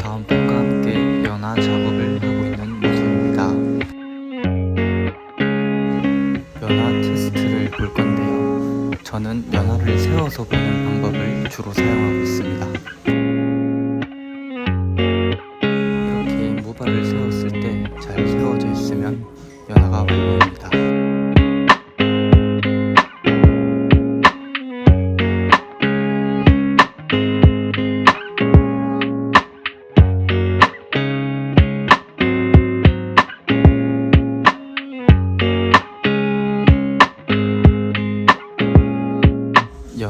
다음 팬과 함께 연화 작업을 하고 있는 모습입니다. 연화 테스트를 볼 건데요. 저는 연화를 세워서 보는 방법을 주로 사용하고 있습니다. 이렇게 모발을 세웠을 때 잘 세워져 있으면 연화가 완료입니다.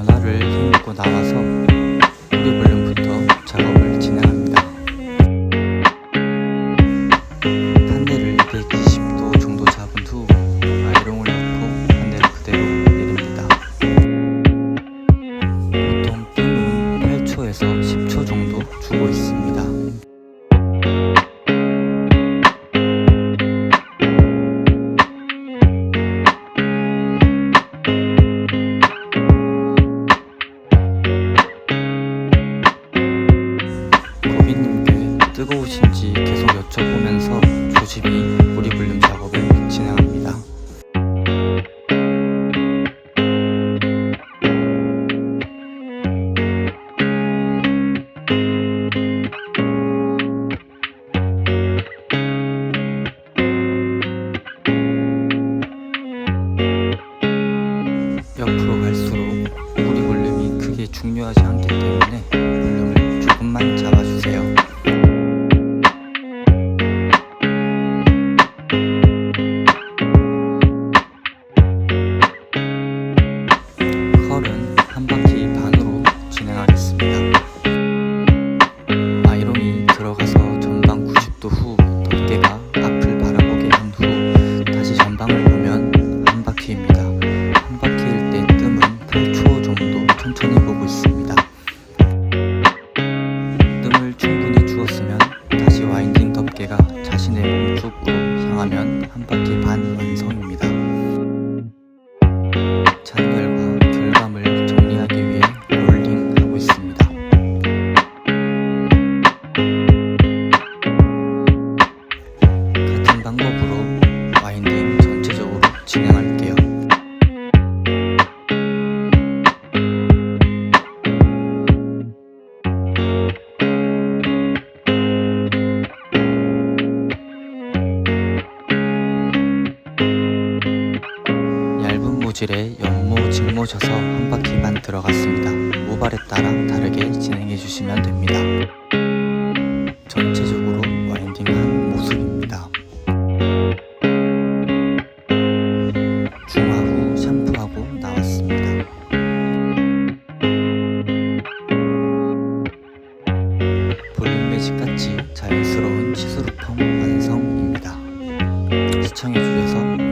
연화를 힘입고 나와서 뿌리 볼륨부터 작업을 진행합니다. 판넬을 120도 정도 잡은 후 아이롱을 넣고 판넬을 그대로 내립니다. 보통 뜸은 8초에서 10초 정도 주고 있습니다. 뜨거우신지 계속 여쭤보면서 조심히 뿌리 볼륨 작업을 진행합니다. 옆으로 갈수록 뿌리 볼륨이 크게 중요하지 않기 때문에 모질에 연모, 직모셔서 한 바퀴만 들어갔습니다. 모발에 따라 다르게 진행해 주시면 됩니다. 전체적으로 와인딩한 모습입니다. 중화 후 샴푸하고 나왔습니다. 볼륨 매직같이 자연스러운 시스루 펌 완성입니다. 시청해주셔서.